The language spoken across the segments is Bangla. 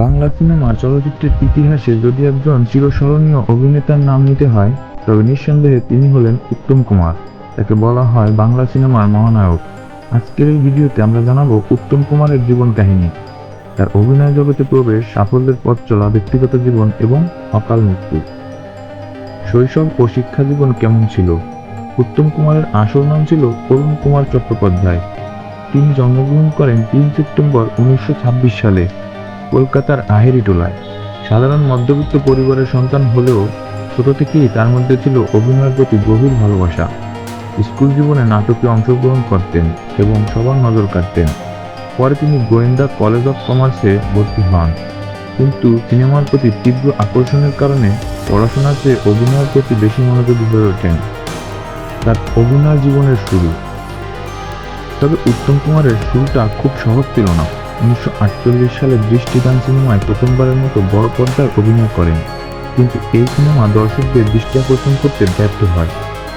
বাংলা সিনেমা চলচ্চিত্রের ইতিহাসে যদি একজন চিরস্মরণীয় অভিনেতার নাম নিতে হয়, তবে নিঃসন্দেহে তিনি হলেন উত্তম কুমার। তাকে বলা হয় বাংলা সিনেমার মহানায়ক। আজকের এই ভিডিওতে আমরা জানাব উত্তম কুমারের জীবন কাহিনী। তার অভিনয় জগতে প্রবেশ, সাফল্যের পথ চলা, ব্যক্তিগত জীবন এবং অকাল মৃত্যু। শৈশব ও শিক্ষা জীবন কেমন ছিল? উত্তম কুমারের আসল নাম ছিল অরুণ কুমার চট্টোপাধ্যায়। তিনি জন্মগ্রহণ করেন তিন সেপ্টেম্বর উনিশশো ছাব্বিশ সালে। কলকাতার আহেরি আহেরিটোলায় সাধারণ মধ্যবিত্ত পরিবারের সন্তান হলেও ছোট থেকেই তার মধ্যে ছিল অভিনয়ের প্রতি গভীর ভালোবাসা। স্কুল জীবনে নাটকে অংশগ্রহণ করতেন এবং সবার নজর কাটতেন পরে তিনি গোয়েন্দা কলেজ অফ কমার্সে ভর্তি হন। কিন্তু সিনেমার প্রতি তীব্র আকর্ষণের কারণে পড়াশোনার চেয়ে অভিনয়ের প্রতি বেশি মনোযোগী হয়ে ওঠেন। তার অভিনয় জীবনের শুরু। তবে উত্তম কুমারের শুরুটা খুব সহজ ছিল না। উনিশশো আটচল্লিশ সালে দৃষ্টিদান সিনেমায় প্রথমবারের মতো বড় পর্দায় অভিনয় করেন। কিন্তু এই সিনেমা দর্শকদের দৃষ্টি আকর্ষণ করতে ব্যর্থ হয়।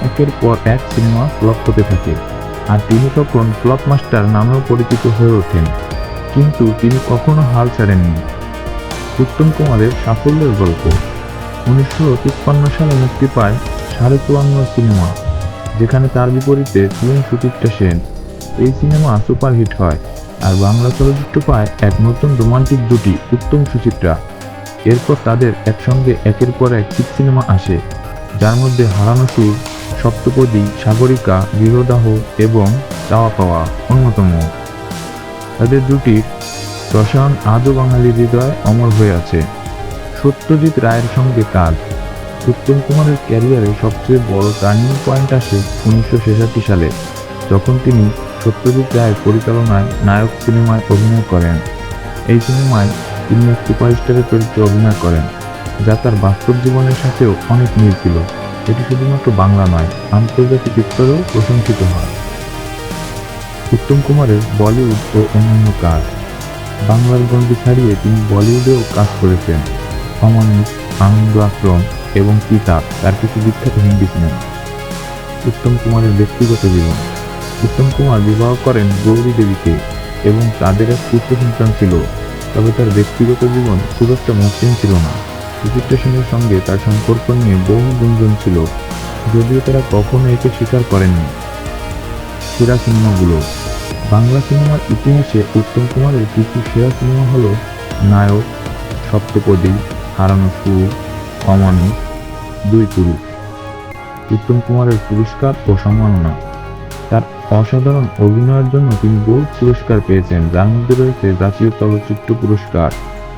একের পর এক সিনেমা ফ্লপ হতে থাকে। আর তিনি তখন ফ্লপ মাস্টার নামেও পরিচিত হয়ে ওঠেন। কিন্তু তিনি কখনো হাল ছাড়েননি। উত্তম কুমারের সাফল্যের গল্প। উনিশশো তিপ্পান্ন সালে মুক্তি পায় সাড়ে চুয়ান্ন সিনেমা, যেখানে তার বিপরীতে ছিলেন সুচিত্রা সেন। এই সিনেমা সুপারহিট হয়। আর বাংলা চলচ্চিত্র পায় এক নতুন রোমান্টিক জুটি উত্তম সুচিত্রা। এরপর তাদের একসঙ্গে একের পর এক হিট সিনেমা আসে, যার মধ্যে হারানো সুর, সপ্তপদী, সাগরিকা গৃহদাহ এবং চাওয়া পাওয়া অন্যতম। তাদের জুটির রসায়ন আজও বাঙালির হৃদয় অমর হয়ে আছে। সত্যজিৎ রায়ের সঙ্গে কাজ। উত্তম কুমারের ক্যারিয়ারে সবচেয়ে বড় টার্নিং পয়েন্ট আসে উনিশশো ছেষট্টি সালে, যখন তিনি সত্যজিৎ রায়ের পরিচালনায় নায়ক সিনেমায় অভিনয় করেন। এই সিনেমায় তিনি এক সুপারস্টারের চরিত্রে অভিনয় করেন, যা তার বাস্তব জীবনের সাথেও অনেক মিল ছিল। এটি শুধুমাত্র বাংলা নয়, আন্তর্জাতিক স্তরেও প্রশংসিত হয়। উত্তম কুমারের বলিউড ও অন্যান্য কাজ। বাংলার গণ্ডি ছাড়িয়ে তিনি বলিউডেও কাজ করেছেন। অমানুষ, আনন্দ আশ্রম এবং কিতাব, তার কিছু বিখ্যাত হিন্দি সিনেমা উত্তম কুমারের ব্যক্তিগত জীবন। উত্তম কুমার বিবাহ করেন গৌরী দেবীকে এবং তাদের এক পুত্র সন্তান ছিল, তবে তার ব্যক্তিগত জীবন খুব একটা মসৃণ ছিল না। সুচিত্রা সেনের সঙ্গে তার সম্পর্ক নিয়ে বহু গুঞ্জন ছিল, যদিও তারা কখনো একে স্বীকার করেননি। সেরা সিনেমাগুলো। বাংলা সিনেমার ইতিহাসে উত্তম কুমারের কিছু সেরা সিনেমা হল নায়ক, সপ্তপদী, হারানো সুর, অমানুষ, দুই পুরুষ। উত্তম কুমারের পুরস্কার ও সম্মাননা। অসাধারণ অভিনয়ের জন্য তিনি বহু পুরস্কার পেয়েছেন। যার মধ্যে রয়েছে জাতীয় চলচ্চিত্র পুরস্কার,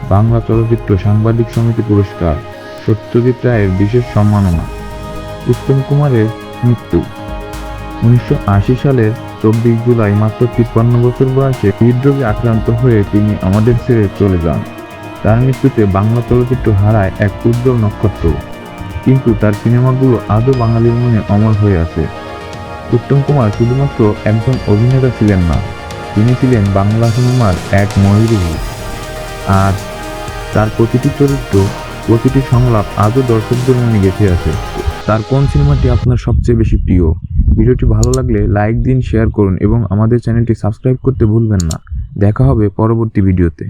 বাংলা চলচ্চিত্র সাংবাদিক সমিতি পুরস্কার, সত্যজিৎ রায়ের বিশেষ সম্মাননা, উত্তম কুমারের মৃত্যু। উনিশশো আশি সালের চব্বিশ জুলাই মাত্র তিপ্পান্ন বছর বয়সে হৃদরোগে আক্রান্ত হয়ে তিনি আমাদের ছেড়ে চলে যান। তার মৃত্যুতে বাংলা চলচ্চিত্র হারায় এক উজ্জ্বল নক্ষত্র। কিন্তু তার সিনেমাগুলো আজও বাঙালির মনে অমর হয়ে আছে। উত্তম কুমার শুধুমাত্র একজন অভিনেতা ছিলেন না, তিনি ছিলেন বাংলা সিনেমার এক ময়ূরী আর তার প্রতিটি চরিত্র, প্রতিটি সংলাপ আজও দর্শকদের মনে গেঁথে আছে। তার কোন সিনেমাটি আপনার সবচেয়ে বেশি প্রিয়? ভিডিওটি ভালো লাগলে লাইক দিন, শেয়ার করুন এবং আমাদের চ্যানেলটি সাবস্ক্রাইব করতে ভুলবেন না। দেখা হবে পরবর্তী ভিডিওতে।